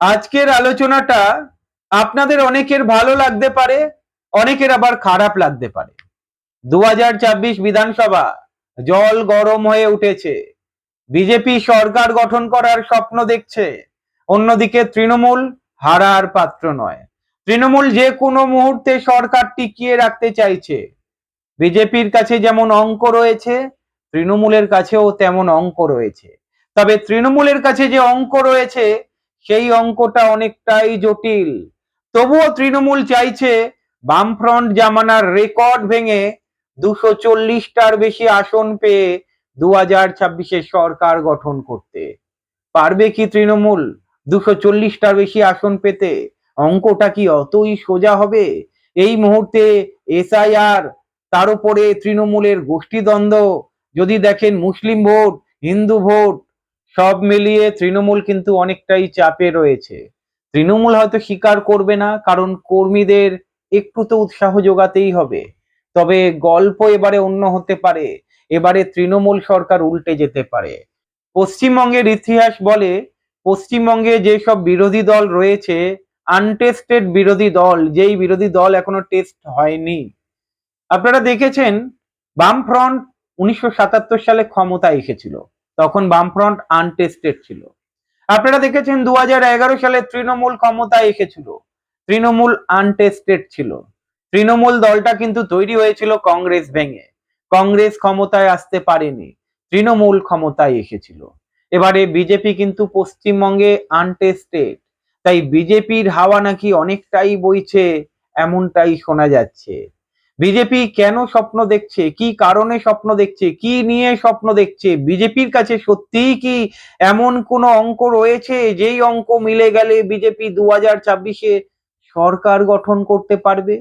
আজকের আলোচনাটা আপনাদের অনেকের ভালো লাগতে পারে, অনেকের আবার খারাপ লাগতে পারে। দু বিধানসভা জল গরম হয়ে উঠেছে। বিজেপি সরকার গঠন করার স্বপ্ন দেখছে। অন্যদিকে তৃণমূল হারার পাত্র নয়। তৃণমূল যে কোনো মুহূর্তে সরকার টিকিয়ে রাখতে চাইছে। বিজেপির কাছে যেমন অঙ্ক রয়েছে, তৃণমূলের কাছেও তেমন অঙ্ক রয়েছে। তবে তৃণমূলের কাছে যে অঙ্ক রয়েছে সেই অঙ্কটা অনেকটাই জটিল। তবুও তৃণমূল চাইছে বামফ্রন্ট জামানার রেকর্ড ভেঙে দুশো চল্লিশটার বেশি আসন পেয়ে দু হাজার ছাব্বিশে সরকার গঠন করতে। পারবে কি তৃণমূল দুশো চল্লিশটার বেশি আসন পেতে? অঙ্কটা কি অতই সোজা হবে? এই মুহূর্তে এসআইআর, তার উপরে তৃণমূলের গোষ্ঠীদ্বন্দ্ব। যদি দেখেন মুসলিম ভোট, হিন্দু ভোট সব মিলিয়ে তৃণমূল কিন্তু অনেকটাই চাপে রয়েছে। তৃণমূল হয়তো স্বীকার করবে না, কারণ কর্মীদের একটু তো উৎসাহ যোগাতেই হবে। তবে গল্প এবারে অন্য হতে পারে, এবারে তৃণমূল সরকার উল্টে যেতে পারে। পশ্চিমবঙ্গের ইতিহাস বলে, পশ্চিমবঙ্গে যেসব বিরোধী দল রয়েছে, আনটেস্টেড বিরোধী দল, যেই বিরোধী দল এখনও টেস্ট হয়নি। আপনারা দেখেছেন, বামফ্রন্ট উনিশশো সাতাত্তর সালে ক্ষমতা এসেছিল। তখন বামফ্রন্ট আনটেস্টেড ছিল। আপনারা দেখেছেন দু হাজার এগারো সালে তৃণমূল ক্ষমতা এসেছিল। তৃণমূল আনটেস্টেড ছিল। তৃণমূল দলটা কিন্তু তৈরি হয়েছিল কংগ্রেস ভেঙে। কংগ্রেস ক্ষমতায় আসতে পারেনি। তৃণমূল ক্ষমতায় এসেছিল। এবারে বিজেপি কিন্তু পশ্চিমবঙ্গে আনটেস্টেড। তাই বিজেপির হাওয়া নাকি অনেকটাই বইছে, এমনটাই শোনা যাচ্ছে। বিজেপি কেন স্বপ্ন দেখছে? কি কারণে স্বপ্ন দেখছে? কি নিয়ে স্বপ্ন দেখছে? বিজেপির কাছে সত্যিই কি এমন কোন অঙ্ক রয়েছে? যেই অঙ্ক মিলে গেলে বিজেপি দু হাজার সরকার গঠন করতে পারবে?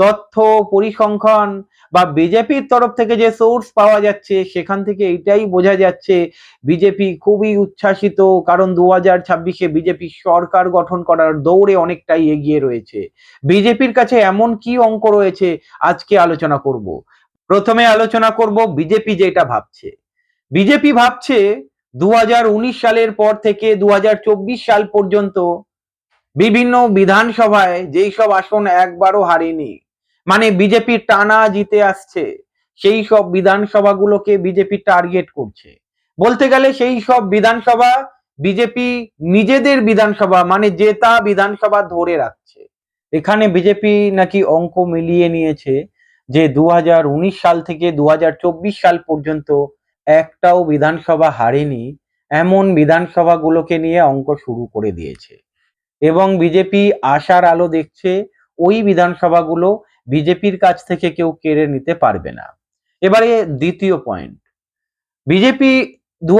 তথ্য পরিসংখ্যান বা বিজেপির তরফ থেকে যে সোর্স পাওয়া যাচ্ছে, সেখান থেকে এটাই বোঝা যাচ্ছে বিজেপি খুবই উচ্ছ্বাসিত, কারণ দু হাজার ছাব্বিশে বিজেপি সরকার গঠন করার দৌড়ে অনেকটাই এগিয়ে রয়েছে। বিজেপির কাছে এমন কি অঙ্ক রয়েছে, আজকে আলোচনা করব। প্রথমে আলোচনা করব বিজেপি যেটা ভাবছে। বিজেপি ভাবছে দু হাজার উনিশ সালের পর থেকে দু হাজার চব্বিশ সাল পর্যন্ত বিভিন্ন বিধানসভায় যেই সব আসন একবারও হারেনি মানে বিজেপি টানা জিতে আসছে, সেই সব বিধানসভাগুলোকে বিজেপি টার্গেট করছে। বলতে গেলে সেই সব বিধানসভা বিজেপি নিজেদের বিধানসভা মানে জেতা বিধানসভা ধরে রাখছে। এখানে বিজেপি নাকি অঙ্ক মিলিয়ে নিয়েছে যে দু হাজার উনিশ সাল থেকে দু হাজার চব্বিশ সাল পর্যন্ত একটাও বিধানসভা হারেনি, এমন বিধানসভাগুলোকে নিয়ে অঙ্ক শুরু করে দিয়েছে। এবং বিজেপি আশার আলো দেখছে, ওই বিধানসভাগুলো বিজেপির কাছ থেকে কেউ কেড়ে নিতে পারবে না। এবারে দ্বিতীয় পয়েন্ট বিজেপি দু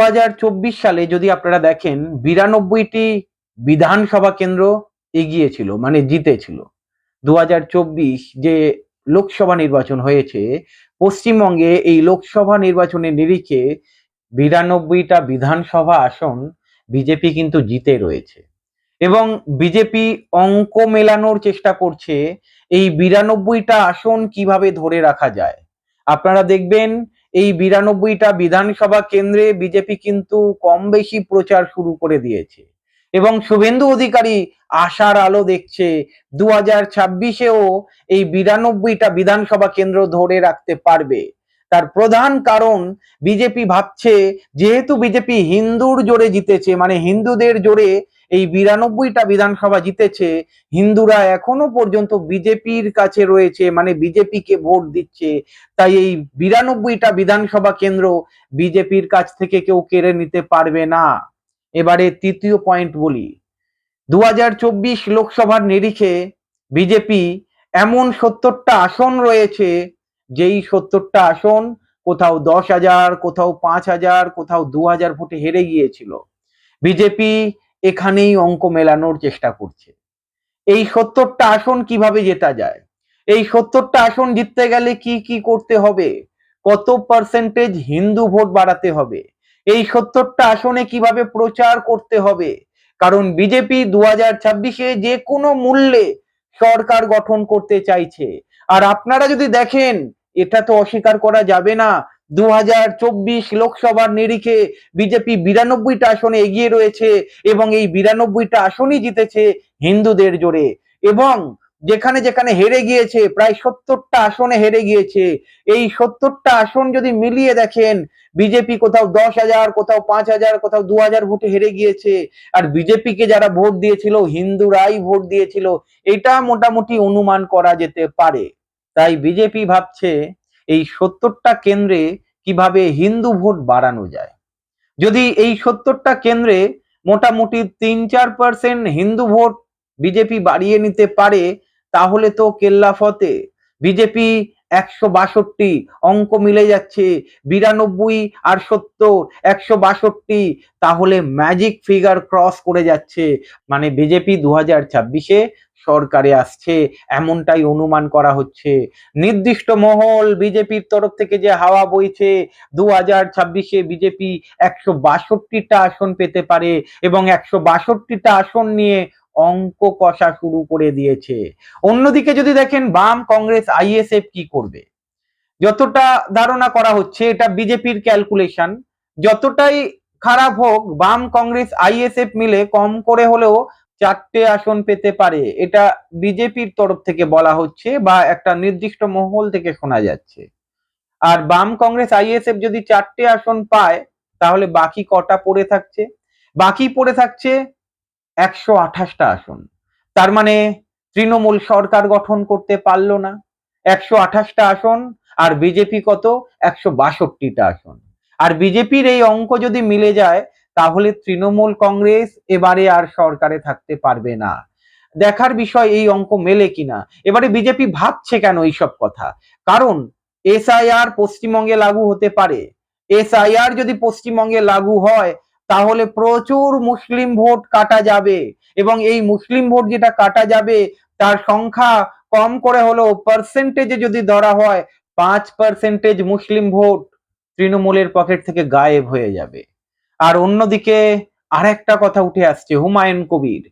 সালে যদি আপনারা দেখেন, বিরানব্বইটি বিধানসভা কেন্দ্র এগিয়েছিল মানে জিতেছিল। দু যে লোকসভা নির্বাচন হয়েছে, পশ্চিমবঙ্গে এই লোকসভা নির্বাচনের নিরিখে বিরানব্বইটা বিধানসভা আসন বিজেপি কিন্তু জিতে রয়েছে। এবং বিজেপি অঙ্ক মেলানোর চেষ্টা করছে এই বিরানব্বইটা আসন কীভাবে ধরে রাখা যায়? আপনারা দেখবেন, এই বিরানব্বইটা বিধানসভা কেন্দ্রে বিজেপি কিন্তু কম বেশি প্রচার শুরু করে দিয়েছে। এবং শুভেন্দু অধিকারী আশার আলো দেখছে দু হাজার ছাব্বিশেও এই বিরানব্বইটা বিধানসভা কেন্দ্র ধরে রাখতে পারবে। তার প্রধান কারণ, বিজেপি ভাবছে, যেহেতু বিজেপি হিন্দুর জোরে জিতেছে মানে হিন্দুদের জোরে এই বিরানব্বইটা বিধানসভা জিতেছে। হিন্দুরা এখনও পর্যন্ত বিজেপির কাছে রয়েছে মানে বিজেপিকে ভোট দিচ্ছে। তাই এই বিরানব্বইটা বিধানসভা কেন্দ্র বিজেপির কাছ থেকে কেউ কেড়ে নিতে পারবে না। এবারে তৃতীয় পয়েন্ট বলি। দু লোকসভার নিরিখে বিজেপি এমন সত্তরটা আসন রয়েছে, যেই সত্তরটা আসন কোথাও দশ হাজার, কোথাও পাঁচ হাজার, কোথাও দু হাজার ভোটে হেরে গিয়েছিল। বিজেপি এখানেই অঙ্ক মেলানোর চেষ্টা করছে। এই সত্তরটা আসন কীভাবে জেতা যায়? এই সত্তরটা আসন জিততে গেলে কি কি করতে হবে? কত পার্সেন্টেজ হিন্দু ভোট বাড়াতে হবে? এই সত্তরটা আসনে কীভাবে প্রচার করতে হবে? কারণ বিজেপি দু হাজার ছাব্বিশে যে কোনো মূল্যে সরকার গঠন করতে চাইছে। আর আপনারা যদি দেখেন, এটা তো অস্বীকার করা যাবে না। দু লোকসভার নিরিখে বিজেপি বিরানব্বইটা আসনে এগিয়ে রয়েছে এবং এই বিরানব্বইটা আসনই জিতেছে হিন্দুদের জোরে। এবং যেখানে যেখানে হেরে গিয়েছে, প্রায় সত্তরটা আসনে হেরে গিয়েছে, এই সত্তরটা আসন যদি মিলিয়ে দেখেন, বিজেপি কোথাও দশ হাজার, কোথাও পাঁচ হাজার, কোথাও দু হাজার ভোটে হেরে গিয়েছে। আর বিজেপিকে যারা ভোট দিয়েছিল, হিন্দুরাই ভোট দিয়েছিল, এটা মোটামুটি অনুমান করা যেতে পারে। তাই বিজেপি ভাবছে এই সত্তরটা কেন্দ্রে কীভাবে হিন্দু ভোট বাড়ানো যায়? যদি এই সত্তরটা কেন্দ্রে মোটামুটি তিন চার পার্সেন্ট হিন্দু ভোট বিজেপি বাড়িয়ে নিতে পারে, তাহলে তো কেল্লা ফতে। বিজেপি একশো বাষট্টি অঙ্ক মিলে যাচ্ছে, বিরানব্বই আর সত্তর একশো বাষট্টি, তাহলে ম্যাজিক ফিগার ক্রস করে যাচ্ছে। মানে বিজেপি দু হাজার ছাব্বিশে সরকারে আসছে, এমনটাই অনুমান করা হচ্ছে। নির্দিষ্ট মহল বিজেপির তরফ থেকে যে হাওয়া বইছে দু হাজার ছাব্বিশে বিজেপি একশো বাষট্টিটা আসন পেতে পারে এবং একশো বাষট্টিটা আসন নিয়ে অঙ্ক কষা শুরু করে দিয়েছে। অন্যদিকে যদি দেখেন বাম কংগ্রেস আইএসএফ কি করবে? যতটা ধারণা করা হচ্ছে, এটা বিজেপির ক্যালকুলেশন। যতটাই খারাপ হোক, বাম কংগ্রেস আইএসএফ মিলে কম করে হলেও চারটে আসন পেতে পারে। এটা বিজেপির তরফ থেকে বলা হচ্ছে বা একটা নির্দিষ্ট মহল থেকে শোনা যাচ্ছে। আর বাম কংগ্রেস আইএসএফ যদি চারটে আসন পায়, তাহলে বাকি কটা পড়ে থাকছে? বাকি পড়ে থাকছে একশো আঠাশটা আসন। তার মানে তৃণমূল সরকার গঠন করতে পারল না। একশো আঠাশটা আসন আর বিজেপি কত? একশো বাষট্টিটা আসন। আর বিজেপির এই অঙ্ক যদি মিলে যায় তাহলে তৃণমূল কংগ্রেস এবারে আর সরকারে থাকতে পারবে না। দেখার বিষয় এই অঙ্ক মেলে কিনা? এবারে বিজেপি ভাবছে কেন এইসব কথা? কারণ এসআইআর পশ্চিমবঙ্গে লাগু হতে পারে। এসআইআর যদি পশ্চিমবঙ্গে লাগু হয়, তাহলে প্রচুর মুসলিম ভোট কাটা যাবে এবং এই মুসলিম ভোট যেটা কাটা যাবে, তার সংখ্যা কম করে হলেও পার্সেন্টেজে যদি ধরা হয়, পাঁচ পার্সেন্টেজ মুসলিম ভোট তৃণমূলের পকেট থেকে গায়েব হয়ে যাবে। আর অন্যদিকে আরেকটা কথা উঠে আসছে, হুমায়ুন কবির।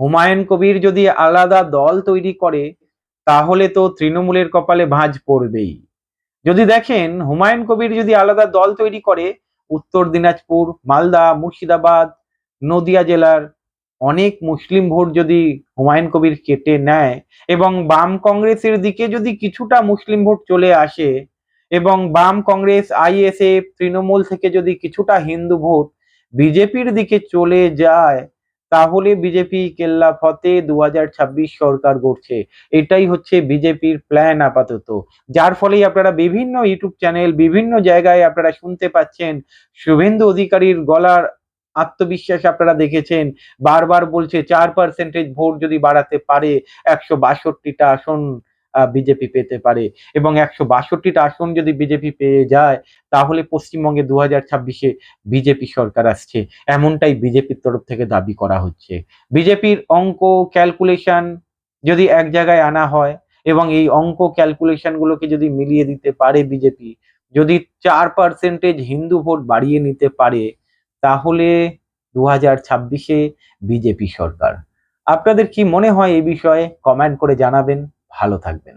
হুমায়ুন কবির যদি আলাদা দল তৈরি করে, তাহলে তো তৃণমূলের কপালে ভাঁজ পড়বেই। যদি দেখেন, হুমায়ুন কবির যদি আলাদা দল তৈরি করে, উত্তর দিনাজপুর, মালদা, মুর্শিদাবাদ, নদিয়া জেলার অনেক মুসলিম ভোট যদি হুমায়ুন কবির কেটে নেয় এবং বাম কংগ্রেসের দিকে যদি কিছুটা মুসলিম ভোট চলে আসে এবং বাম কংগ্রেস আইএসএফ তৃণমূল থেকে যদি কিছুটা হিন্দু ভোট বিজেপির দিকে চলে যায়, তাহলে বিজেপি, কেল্লা ফতে দু সরকার গড়ছে। এটাই হচ্ছে বিজেপির প্ল্যান আপাতত। যার ফলেই আপনারা বিভিন্ন ইউটিউব চ্যানেল, বিভিন্ন জায়গায় আপনারা শুনতে পাচ্ছেন, শুভেন্দু অধিকারীর গলার আত্মবিশ্বাস আপনারা দেখেছেন, বারবার বলছে চার পার্সেন্টেজ ভোট যদি বাড়াতে পারে, একশো বাষট্টিটা আসন বিজেপি পেতে পারে। এবং একশো বাষট্টিটা আসন যদি বিজেপি পেয়ে যায়, তাহলে পশ্চিমবঙ্গে দু হাজার ছাব্বিশে বিজেপি সরকার আসছে। এমনটাই বিজেপির তরফ থেকে দাবি করা হচ্ছে। বিজেপির অঙ্ক ক্যালকুলেশন যদি এক জায়গায় আনা হয়, এবং এই অঙ্ক ক্যালকুলেশন গুলোকে যদি মিলিয়ে দিতে পারে বিজেপি, যদি চার পার্সেন্টেজ হিন্দু ভোট বাড়িয়ে নিতে পারে, তাহলে দু হাজার ছাব্বিশে বিজেপি সরকার। আপনাদের কি মনে হয় এই বিষয়ে? কমেন্ট করে জানাবেন। ভালো থাকবেন।